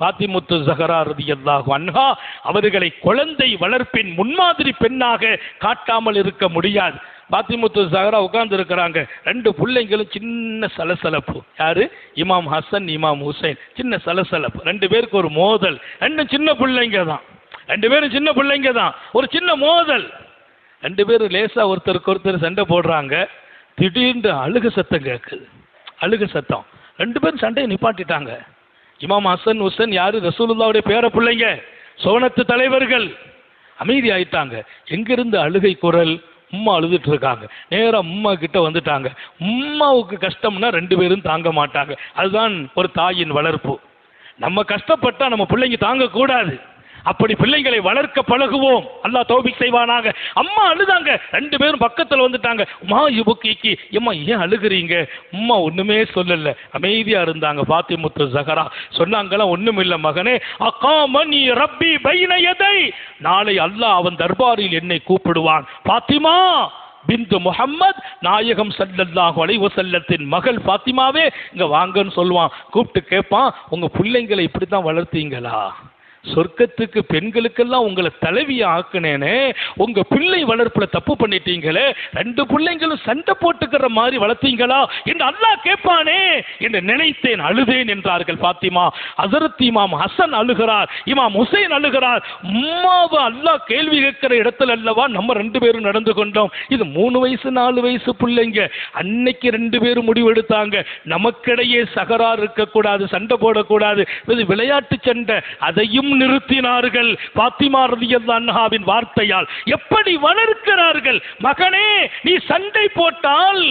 Pathimuthu Jahra ரதியல்லாஹு அன்ஹா அவர்களை குழந்தை வளர்ப்பின் முன்மாதிரி பெண்ணாக காட்டாமல் இருக்க முடியாது. பாத்திமுத்து ஜஹரா உட்கார்ந்து இருக்கிறாங்க ரெண்டு பிள்ளைங்களும் சின்ன சலசலப்பு. யாரு? இமாம் ஹசன் இமாம் ஹுசைன். சின்ன சலசலப்பு. ரெண்டு பேருக்கு ஒரு மோதல். ரெண்டும் சின்ன பிள்ளைங்க தான். ரெண்டு பேரும் சின்ன பிள்ளைங்க தான். ஒரு சின்ன மோதல். ரெண்டு பேரும் லேசா ஒருத்தருக்கு ஒருத்தர் சண்டை போடுறாங்க. திடீர்னு அழுக சத்தம் கேட்குது அழுக சத்தம். ரெண்டு பேரும் சண்டையை நிப்பாட்டிட்டாங்க. இமாம் ஹசன் ஹுசன் யாரு? ரசூலுல்லாவுடைய பேர பிள்ளைங்க. சோனத்து தலைவர்கள். அமைதி ஆயிட்டாங்க எங்கிருந்து அழுகை குரல் உம்மா அழுதுட்டு இருக்காங்க. நேரா உம்மா கிட்ட வந்துட்டாங்க. உம்மாவுக்கு கஷ்டம்னா ரெண்டு பேரும் தாங்க மாட்டாங்க. அதுதான் ஒரு தாயின் வளர்ப்பு. நம்ம கஷ்டப்பட்டா நம்ம பிள்ளைங்க தாங்க கூடாது அப்படி பிள்ளைகளை வளர்க்க பழகுவோம். அல்லாஹ் தௌபிக் செய்வானாக. அம்மா அழுதாங்க. ரெண்டு பேரும் பக்கத்தில் வந்துட்டாங்க. மா யுபுக்கிக்கு எம்மா ஏன் அழுகுறீங்க? அம்மா ஒன்றுமே சொல்லல. அமைதியாக இருந்தாங்க. பாத்திமுத்து ஜஹரா சொன்னாங்களா ஒன்றும் இல்லை மகனே. அகாமணி ரப்பி பைன எதை நாளை அல்லாஹ் அவன் தர்பாரில் என்னை கூப்பிடுவான். பாத்திமா பிந்து முஹம்மத் நாயகம் ஸல்லல்லாஹு அலைஹி செல்லத்தின் மகள் பாத்திமாவே இங்கே வாங்கன்னு சொல்லுவான். கூப்பிட்டு கேட்பான் உங்க பிள்ளைங்களை இப்படி தான் வளர்த்தீங்களா? சொர்க்கத்துக்கு பெண்களுக்கெல்லாம் உங்களை தலைவியை ஆக்குனேனே உங்க பிள்ளை வளர்ப்புல தப்பு பண்ணிட்டீங்களே ரெண்டு பிள்ளைங்களும் சண்டை போட்டுக்கிற மாதிரி வளர்த்தீங்களா? என்று அல்லாஹ் கேட்பானே என்று நினைத்தேன் அழுதேன் என்றார்கள் பாத்திமா. அசரத் இமாம் ஹசன் அழுகிறார் இமாம் ஹுசைன் அழுகிறார். உம்மாவை அல்லாஹ் கேள்வி கேட்கிற இடத்துல அல்லவா நம்ம ரெண்டு பேரும் நடந்து கொண்டோம். இது மூணு வயசு நாலு வயசு பிள்ளைங்க. அன்னைக்கு ரெண்டு பேரும் முடிவெடுத்தாங்க நமக்கிடையே சகரார் இருக்கக்கூடாது சண்டை போடக்கூடாது. இது விளையாட்டு சண்டை. அதையும் நிறுத்தினார்கள். பாத்திமா ரலியல்லாஹு வார்த்தையால். எப்படி வளர்க்கிறார்கள்? மகனே நீ சண்டை போட்டால்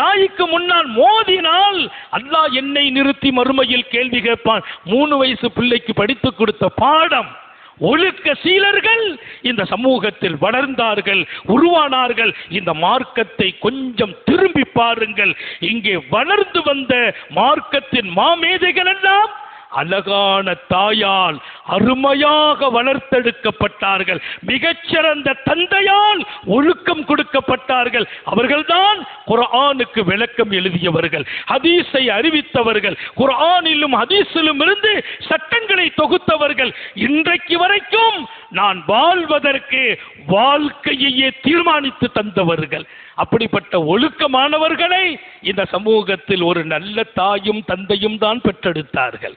தாய்க்கு முன்னால் மோதினால் அல்லாஹ் என்னை நிறுத்தி மறுமையில் கேள்வி கேட்பான். மூணு வயசு பிள்ளைக்கு படித்து கொடுத்த பாடம். ஒழுக்க சீலர்கள் இந்த சமூகத்தில் வளர்ந்தார்கள் உருவானார்கள். இந்த மார்க்கத்தை கொஞ்சம் திரும்பி பாருங்கள். இங்கே வளர்ந்து வந்த மார்க்கத்தின் மாமேதைகள் எல்லாம் அழகான தாயால் அருமையாக வளர்த்தெடுக்கப்பட்டார்கள். மிகச்சிறந்த தந்தையால் ஒழுக்கம் கொடுக்கப்பட்டார்கள். அவர்கள்தான் குரானுக்கு விளக்கம் எழுதியவர்கள் ஹதீஸை அறிவித்தவர்கள் குரானிலும் ஹதீஸிலும் இருந்து சட்டங்களை தொகுத்தவர்கள். இன்றைக்கு வரைக்கும் நான் வாழ்வதற்கு வாழ்க்கையையே தீர்மானித்து தந்தவர்கள். அப்படிப்பட்ட ஒழுக்கமானவர்களை இந்த சமூகத்தில் ஒரு நல்ல தாயும் தந்தையும் தான் பெற்றெடுத்தார்கள்.